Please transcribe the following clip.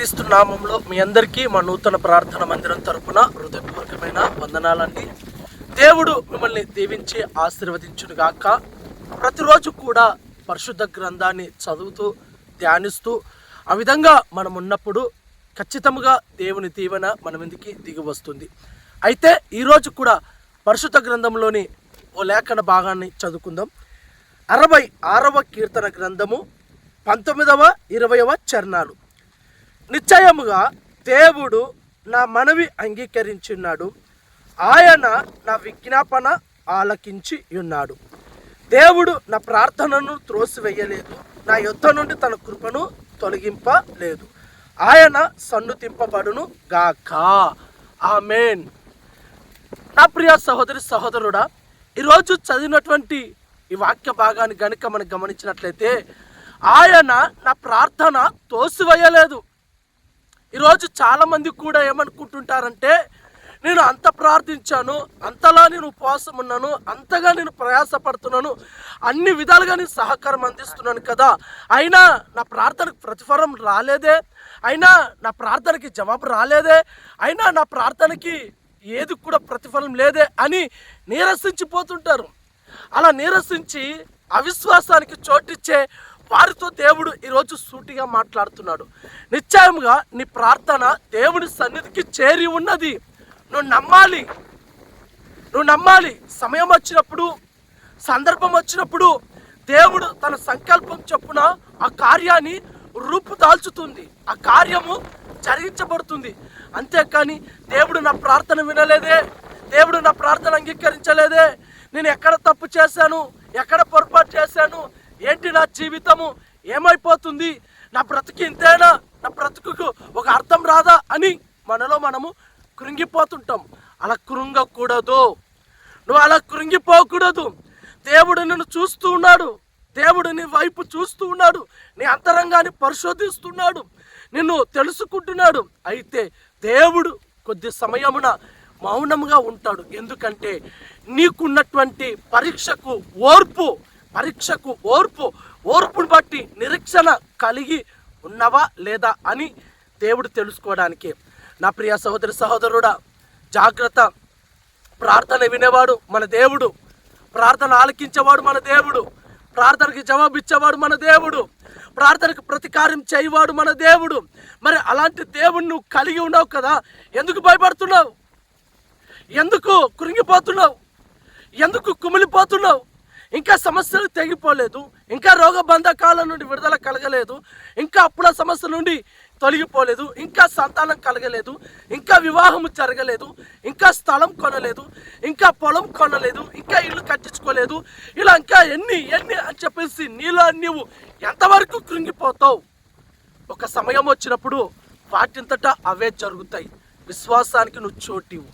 క్రీస్తు నామంలో మీ అందరికీ మా నూతన ప్రార్థన మందిరం తరపున హృదయపూర్వకమైన వందనాలండి. దేవుడు మిమ్మల్ని దీవించి ఆశీర్వదించును గాక ప్రతిరోజు కూడా పరిశుద్ధ గ్రంథాన్ని చదువుతూ ధ్యానిస్తూ ఆ విధంగా మనం ఉన్నప్పుడు ఖచ్చితంగా దేవుని దీవెన మన మీదకి దిగి వస్తుంది. అయితే ఈరోజు కూడా పరిశుద్ధ గ్రంథంలోని ఓ లేఖన భాగాన్ని చదువుకుందాం. అరవై ఆరవ కీర్తన గ్రంథము పంతొమ్మిదవ ఇరవయవ చరణాలు. నిశ్చయముగా దేవుడు నా మనవి అంగీకరించున్నాడు. ఆయన నా విజ్ఞాపన ఆలకించి ఉన్నాడు దేవుడు నా ప్రార్థనను త్రోసివేయలేదు. నా యుద్ధ నుండి తన కృపను తొలగింపలేదు. ఆయన సన్నుతింపబడును గాక. ఆమెన్. నా ప్రియ సహోదరి సహోదరుడా ఈరోజు చదివినటువంటి ఈ వాక్య భాగాన్ని గనుక మనం గమనించినట్లయితే ఆయన నా ప్రార్థన తోసివేయలేదు. ఈరోజు చాలామంది కూడా ఏమనుకుంటుంటారంటే నేను అంత ప్రార్థించాను అంతలా నేను ఉపవాసం ఉన్నాను అంతగా నేను ప్రయాసపడుతున్నాను అన్ని విధాలుగా నేను సహకారం అందిస్తున్నాను కదా. అయినా నా ప్రార్థనకు ప్రతిఫలం రాలేదే అయినా నా ప్రార్థనకి జవాబు రాలేదే అయినా నా ప్రార్థనకి ఏది కూడా ప్రతిఫలం లేదే అని నీరసించిపోతుంటారు. అలా నీరసించి అవిశ్వాసానికి చోటిచ్చే వారితో దేవుడు ఈరోజు సూటిగా మాట్లాడుతున్నాడు. నిశ్చయముగా నీ ప్రార్థన దేవుని సన్నిధికి చేరి ఉన్నది. నువ్వు నమ్మాలి. నువ్వు నమ్మాలి. సమయం వచ్చినప్పుడు సందర్భం వచ్చినప్పుడు దేవుడు తన సంకల్పం చొప్పున ఆ కార్యాన్ని రూపుదాల్చుతుంది. ఆ కార్యము జరిగించబడుతుంది. అంతేకాని దేవుడు నా ప్రార్థన వినలేదే. దేవుడు నా ప్రార్థన అంగీకరించలేదే. నేను ఎక్కడ తప్పు చేశాను? ఎక్కడ పొరపాటు చేశాను? ఏంటి నా జీవితము? ఏమైపోతుంది? నా బ్రతుకు ఇంతేనా? నా బ్రతుకుకు ఒక అర్థం రాదా అని మనలో మనము కృంగిపోతుంటాం. అలా కృంగకూడదు. నువ్వు అలా కృంగిపోకూడదు. దేవుడు నిన్ను చూస్తూ ఉన్నాడు. దేవుడు నీ వైపు చూస్తూ ఉన్నాడు. నీ అంతరంగాన్ని పరిశోధిస్తున్నాడు. నిన్ను తెలుసుకుంటున్నాడు. అయితే దేవుడు కొద్ది సమయమున మౌనంగా ఉంటాడు. ఎందుకంటే నీకున్నటువంటి పరీక్షకు ఓర్పు పరీక్షకు ఓర్పు ఓర్పును బట్టి నిరీక్షణ కలిగి ఉన్నవా లేదా అని దేవుడు తెలుసుకోవడానికి. నా ప్రియ సహోదరి సహోదరుడా జాగ్రత్త. ప్రార్థన వినేవాడు మన దేవుడు. ప్రార్థన ఆలకించేవాడు మన దేవుడు. ప్రార్థనకి జవాబు ఇచ్చేవాడు మన దేవుడు. ప్రార్థనకు ప్రతికారం చేయవాడు మన దేవుడు. మరి అలాంటి దేవుడు నువ్వు కలిగి ఉన్నావు కదా ఎందుకు భయపడుతున్నావు? ఎందుకు కృంగిపోతున్నావు? ఎందుకు కుమిలిపోతున్నావు? ఇంకా సమస్యలు తెగిపోలేదు ఇంకా రోగ బంధకాల నుండి విడుదల కలగలేదు ఇంకా అప్పుల సమస్య నుండి తొలగిపోలేదు ఇంకా సంతానం కలగలేదు ఇంకా వివాహము జరగలేదు ఇంకా స్థలం కొనలేదు ఇంకా పొలం కొనలేదు ఇంకా ఇల్లు కట్టించుకోలేదు ఇలా ఇంకా ఎన్ని ఎన్ని అని చెప్పేసి నీలో నీవు ఎంతవరకు కృంగిపోతావు? ఒక సమయం వచ్చినప్పుడు వాటింతటా అవే జరుగుతాయి. విశ్వాసానికి నువ్వు చోటివు.